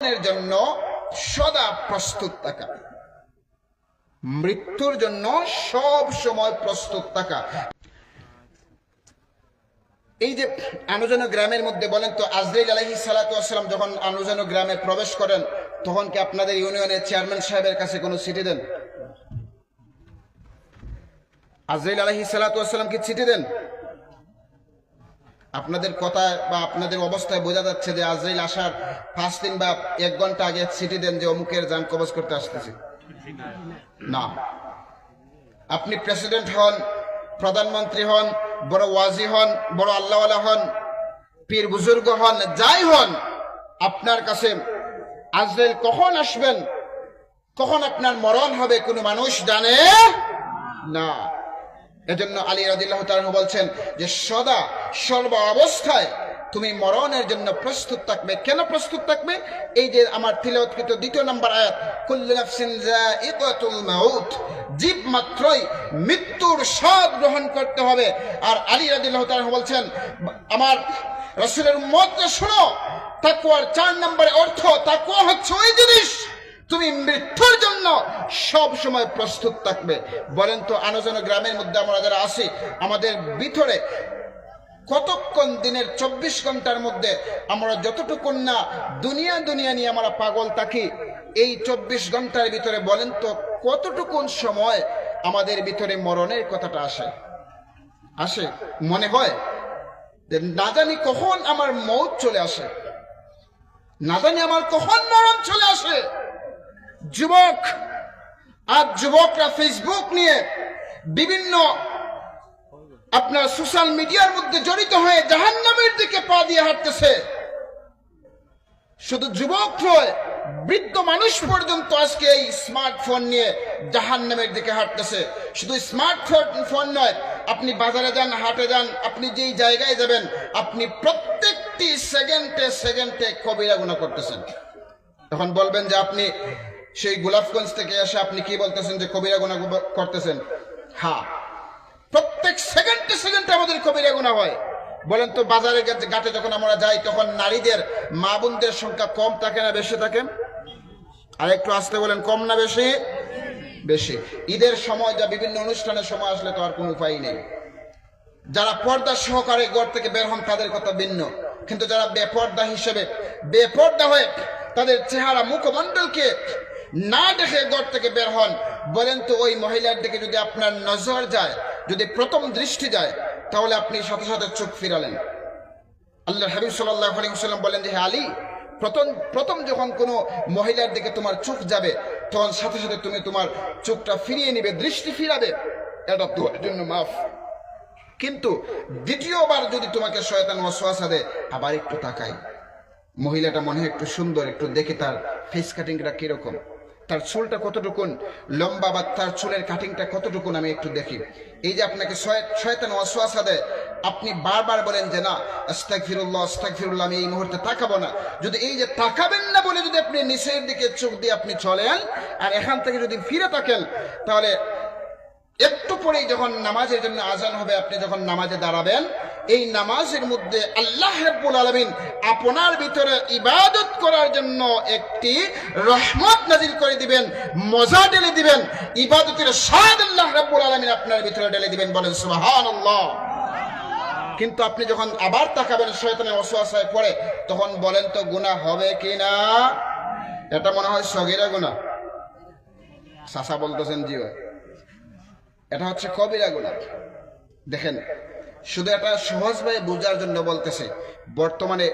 জন্য সদা প্রস্তুত থাকা। মৃত্যুর জন্য সব সময় প্রস্তুত থাকা। এই যে আনুজন গ্রামের মধ্যে বলেন তো, আজরাইল আলহি সালাতাম যখন আনুজন গ্রামে প্রবেশ করেন, তখন কি আপনাদের ইউনিয়নের চেয়ারম্যান সাহেবের কাছে কোনো চিঠি দেন? আজরাইল আলহি সালাতাম কি চিঠি দেন? আপনাদের কথা বা আপনাদের অবস্থায় বোঝা যাচ্ছে যে আজরাইল আসার পাঁচ দিন বা এক ঘণ্টা আগে চিঠি দেন যে অমুকের যান কবজ করতে আসতেছে। না। আপনি প্রেসিডেন্ট হন, প্রধানমন্ত্রী হন, বড় ওয়াজি হন, বড় আল্লাহওয়ালা হন, পীর বুজুর্গ হন, যাই হন, আপনার কাছে আজরাইল কখন আসবেন? কখন আপনার মরণ হবে কোনো মানুষ জানে? না। এজন্য আলী রাদিল্লাহ তাআলা বলছেন যে, সদা সর্ব অবস্থায় তুমি মরণের জন্য প্রস্তুত থাকবে। কেন প্রস্তুত থাকবে? এই যে আমার তিলৎকৃত দ্বিতীয় নম্বর আয়াত মাউত, জীব মাত্রই মৃত্যুর স্বাদ গ্রহণ করতে হবে। আর আলী রাদিল্লাহ তাআলা বলছেন, আমার রাসূলের উম্মতকে শোনো, তাকওয়ার চার নম্বরে অর্থ, তাকওয়া হচ্ছে ওই জিনিস তুমি মৃত্যুর জন্য সব সময় প্রস্তুত থাকবে। বলেন তো আনোজন গ্রামের মধ্যে আমরা যারা আছি, আমাদের ভিতরে কতক্ষণ দিনের চব্বিশ ঘণ্টার মধ্যে আমরা যতটুকুন না দুনিয়া দুনিয়া নিয়ে আমরা পাগল থাকি, এই চব্বিশ ঘণ্টার ভিতরে বলেন তো, কতটুকুন সময় আমাদের ভিতরে মরণের কথাটা আসে? আসে? মনে হয়? না জানি কখন আমার মৌত চলে আসে। না জানি আমার কখন মরণ চলে আসে। যুবক আর যুবকরা ফেসবুক নিয়ে বিভিন্ন আপনার সোশ্যাল মিডিয়ার মধ্যে জড়িত হয়ে জাহান্নামের দিকে পা দিয়ে হাঁটতেছে। শুধু যুবক নয়, বৃদ্ধ মানুষ পর্যন্ত আজকে এই স্মার্টফোন নিয়ে জাহান্নামের দিকে হাঁটতেছে। শুধু স্মার্টফোন ফোন নয়, আপনি বাজারে যান, হাটে যান, আপনি যেই জায়গায় যাবেন, আপনি প্রত্যেকটি সেকেন্ডে সেকেন্ডে কবিরা গুণা করতেছেন। তখন বলবেন যে আপনি সেই গোলাপগঞ্জ থেকে এসে আপনি কি বলতেছেন যে কবিরা গুণা করতেছেন? হ্যাঁ প্রত্যেক সেকেন্ডে সেকেন্ডে আমাদের কবিরা গুণা হয়। বলেন তো বাজারে ঘাটে যখন আমরা যাই, তখন নারীদের, মা বোনদের সংখ্যা কম থাকে না বেশি থাকে? আর একটু আসতে বলেন, কম না বেশি? বেশি। ঈদের সময় যা বিভিন্ন অনুষ্ঠানের সময় আসলে তো আর কোনো উপায় নেই। যারা পর্দা সহকারে ঘর থেকে বের হন, তাদের কথা ভিন্ন। কিন্তু যারা বেপর্দা হিসেবে, বেপর্দা হয়ে তাদের চেহারা মুখমণ্ডলকে না দেখে ঘর থেকে বের হন, বলেন তো ওই মহিলার দিকে যদি আপনার নজর যায়, যদি প্রথম দৃষ্টি যায়, তাহলে আপনি সাথে সাথে চোখ ফিরালেন। আল্লাহ হাবিব সাল্লাহ আলিম বলেন যে, হে আলী, প্রথম প্রথম যখন কোনো মহিলার দিকে তোমার চোখ যাবে, তখন সাথে সাথে তুমি তোমার চোখটা ফিরিয়ে নিবে, দৃষ্টি ফিরাবে। এটা তোমার জন্য মাফ। কিন্তু দ্বিতীয়বার যদি তোমাকে শয়তান ওয়াসওয়াসা দেয়, আবার একটু তাকাই মহিলাটা মনে হয় একটু সুন্দর, একটু দেখে তার ফেস কাটিংটা কীরকম। তার চুলটা কতটুকুন, লম্বা বা তার চুলের কাটিংটা কতটুকুন আমি একটু দেখি। এই যে আপনাকে শয়- শয়তান ওয়াসওয়াসা দেয়, আপনি বারবার বলেন যে, না আস্তাক ফিরুল্লাহ আস্তাক ফিরুল্লাহ আমি এই মুহূর্তে তাকাবো না। যদি এই যে তাকাবেন না বলে যদি আপনি নিচের দিকে চোখ দিয়ে আপনি চলেন, আর এখান থেকে যদি ফিরে থাকেন তাহলে একটু পরেই যখন নামাজের জন্য আজান হবে, আপনি যখন নামাজে দাঁড়াবেন এই নামাজের মধ্যে আল্লাহ রাব্বুল আলমিন আপনার ভিতরে ইবাদত করার জন্য একটি রহমত নাজিল করে দিবেন, মজা ঢেলে দিবেন, ইবাদতের স্বাদ আল্লাহ রাব্বুল আলামিন আপনার ভিতরে ঢেলে দিবেন বলেন সুবহানাল্লাহ। কিন্তু আপনি যখন আবার তাকাবেন শয়তানের অসুয়াশায় পড়ে, তখন বলেন তো গুনাহ হবে কি না এটা মনে হয় সগিরা গুনাহ। সাসা বলতেছেন, জি ভাই। এটা হচ্ছে কবিরা গুণা দেখেন শুধু এটা সহজভাবে বোঝার জন্য বলতেছে, বর্তমানে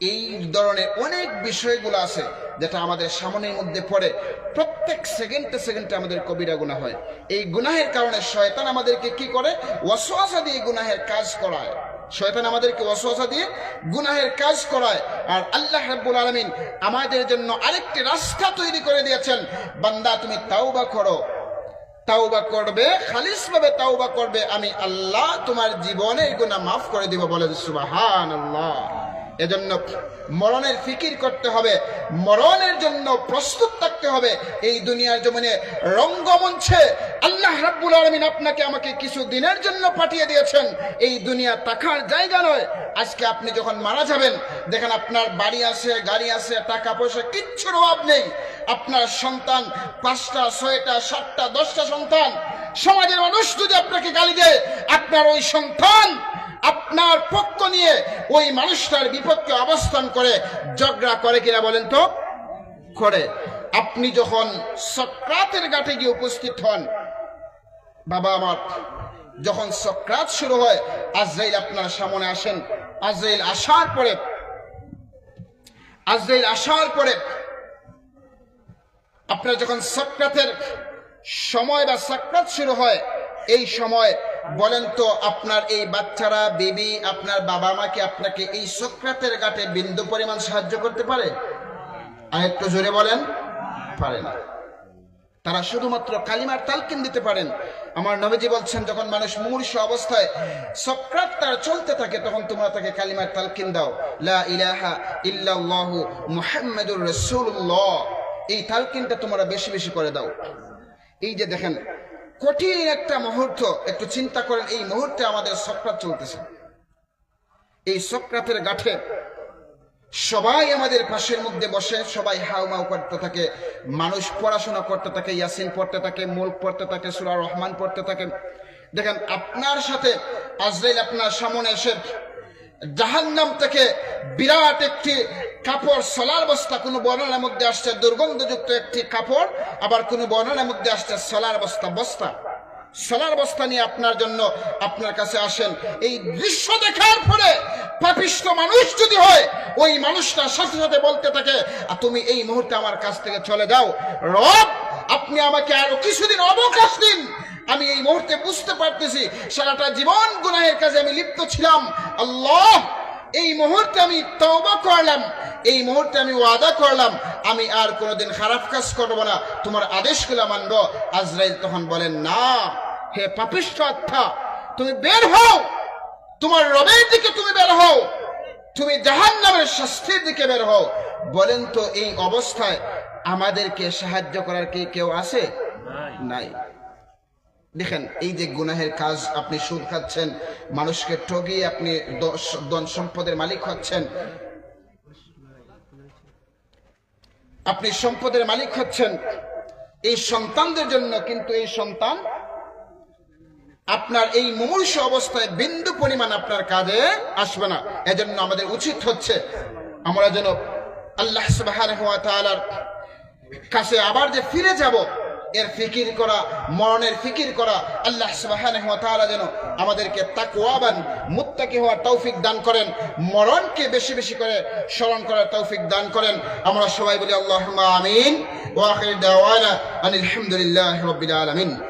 এই ধরনের অনেক বিষয়গুলো আছে যেটা আমাদের সামনের মধ্যে পড়ে, প্রত্যেক সেকেন্ডে সেকেন্ডে আমাদের কবিরা গুণা হয়। এই গুনাহের কারণে শয়তান আমাদেরকে কি করে? ওয়াসওয়াসা দিয়ে গুনাহের কাজ করায়। শয়তান আমাদেরকে ওয়াসওয়াসা দিয়ে গুনাহের কাজ করায়। আর আল্লাহ রাব্বুল আলামিন আমাদের জন্য আরেকটি রাস্তা তৈরি করে দিয়েছেন। বান্দা, তুমি তাওবা করো। তাওবা করবে খালিস ভাবে তাওবা করবে, আমি আল্লাহ তোমার জীবনের গুনাহ মাফ করে দিব বলেন সুবাহান আল্লাহ এজন্য মরণের ফিকির করতে হবে, মরণের জন্য প্রস্তুত থাকতে হবে। এই দুনিয়ার জমিনে রঙ্গমঞ্চে আল্লাহ রাব্বুল আলমিন আপনাকে আমাকে কিছু দিনের জন্য পাঠিয়ে দিয়েছেন। এই দুনিয়া টাকার জায়গা নয়। আজকে আপনি যখন মারা যাবেন, দেখেন আপনার বাড়ি আছে, গাড়ি আছে, টাকা পয়সা, কিচ্ছুর অভাব নেই। আপনার সন্তান, পাঁচটা, ছয়টা, সাতটা, দশটা সন্তান, সমাজের মানুষ যদি আপনাকে গালি দেয়, আপনার ওই সন্তান আপনার পক্ষ নিয়ে ওই মানুষটার বিপক্ষে অবস্থান করে, ঝগড়া করে কিনা বলেন তো? করে। আপনি যখন সক্রাতের ঘাটে গিয়ে উপস্থিত হন, বাবা আমার, যখন সক্রাত শুরু হয়, আজরাইল আপনার সামনে আসেন। আজরাইল আসার পরে, আজরাইল আসার পরে আপনার যখন সক্রাতের সময় বা সক্রাত শুরু হয়, এই সময় বলেন তো আপনার এই বাচ্চারা, বেবি, আপনার বাবা মাকে আপনাকে এই সক্রাতের ঘাটে বিন্দু পরিমাণ সাহায্য করতে পারে? আর একটু জোরে বলেন, পারে না। তারা শুধুমাত্র কালিমার তালকিন দিতে পারেন। আমার নবীজি বলছেন, যখন মানুষ মূর্ষ অবস্থায় সক্রাত তার চলতে থাকে, তখন তোমরা তাকে কালিমার তালকিন দাও। লা ইলাহা ইল্লাল্লাহু মুহাম্মাদুর রাসূলুল্লাহ। এই তালকিনটা তোমরা বেশি বেশি করে দাও। এই যে দেখেন, কঠিন একটা মুহূর্ত, একটু চিন্তা করেন, এই মুহূর্তে আমাদের সক্রাত চলতেছে। এই সক্রাতের গাঠে সবাই আমাদের পাশের মধ্যে বসে, সবাই হাউমাউ করতে থাকে, মানুষ পড়াশোনা করতে থাকে, ইয়াসিন পড়তে থাকে, মুল্ক পড়তে থাকে, সুরা রহমান পড়তে থাকে। দেখেন, আপনার সাথে আজরাইল আপনার সামনে এসে জাহান্নাম থেকে বিরাট একটি কাপড় সলার বস্তা, কোনো বর্ণনার মধ্যে আসছে দুর্গন্ধযুক্ত একটি কাপড়, আবার কোনো বর্ণনার মধ্যে আসছে সলার বস্তা বস্তা। সলার বস্তা নিয়ে আপনার জন্য আপনার কাছে আসেন। এই দৃশ্য দেখার পরে পাপিষ্ট মানুষ যদি হয়, ওই মানুষটা সাথে সাথে বলতে থাকে, "আর তুমি এই মুহূর্তে আমার কাছ থেকে চলে যাও। রব, আপনি আমাকে আরও কিছুদিন অবকাশ দিন। আমি এই মুহূর্তে বুঝতে পারতেছি, সারাটা জীবন গুনাহের কাজে আমি লিপ্ত ছিলাম। আল্লাহ এই মুহূর্তে আমি তওবা করলাম এই মুহূর্তে আমি ওয়াদা করলাম আমি আর কোনোদিন খারাপ কাজ করব না। তোমার আদেশগুলো মানব। আজরাইল তখন বলেন না হে পাপিষ্ঠ আত্মা তুমি বের হও। তোমার রবের দিকে তুমি বের হও। তুমি জাহান নামের শাস্তির দিকে বের হও। বলেন তো এই অবস্থায় আমাদেরকে সাহায্য করার কি কেউ আছে? নাই। দেখেন, এই যে গুনাহের কাজ আপনি সুদ খাচ্ছেন, মানুষকে ঠগিয়ে আপনি ধন সম্পদের মালিক হচ্ছেন। আপনি সম্পদের মালিক হচ্ছেন। এই সন্তানদের জন্য কিন্তু এই সন্তান আপনার এই মুমূর্ষ অবস্থায় বিন্দু পরিমাণ আপনার কাজে আসবে না। এজন্য আমাদের উচিত হচ্ছে আমরা যেন আল্লাহ কাছে আবার যে ফিরে যাব এর ফিকির করা, মরণের ফিকির করা, আল্লাহ সুবাহান যেন আমাদেরকে তাকুয়াবান মুত্তাকি হওয়ার তৌফিক দান করেন, মরণকে বেশি বেশি করে স্মরণ করার তৌফিক দান করেন। আমরা সবাই বলি আল্লাহ আমিন। ওয়া আখির দাওয়ানা আনিল হামদুলিল্লাহি রাব্বিল আলামিন।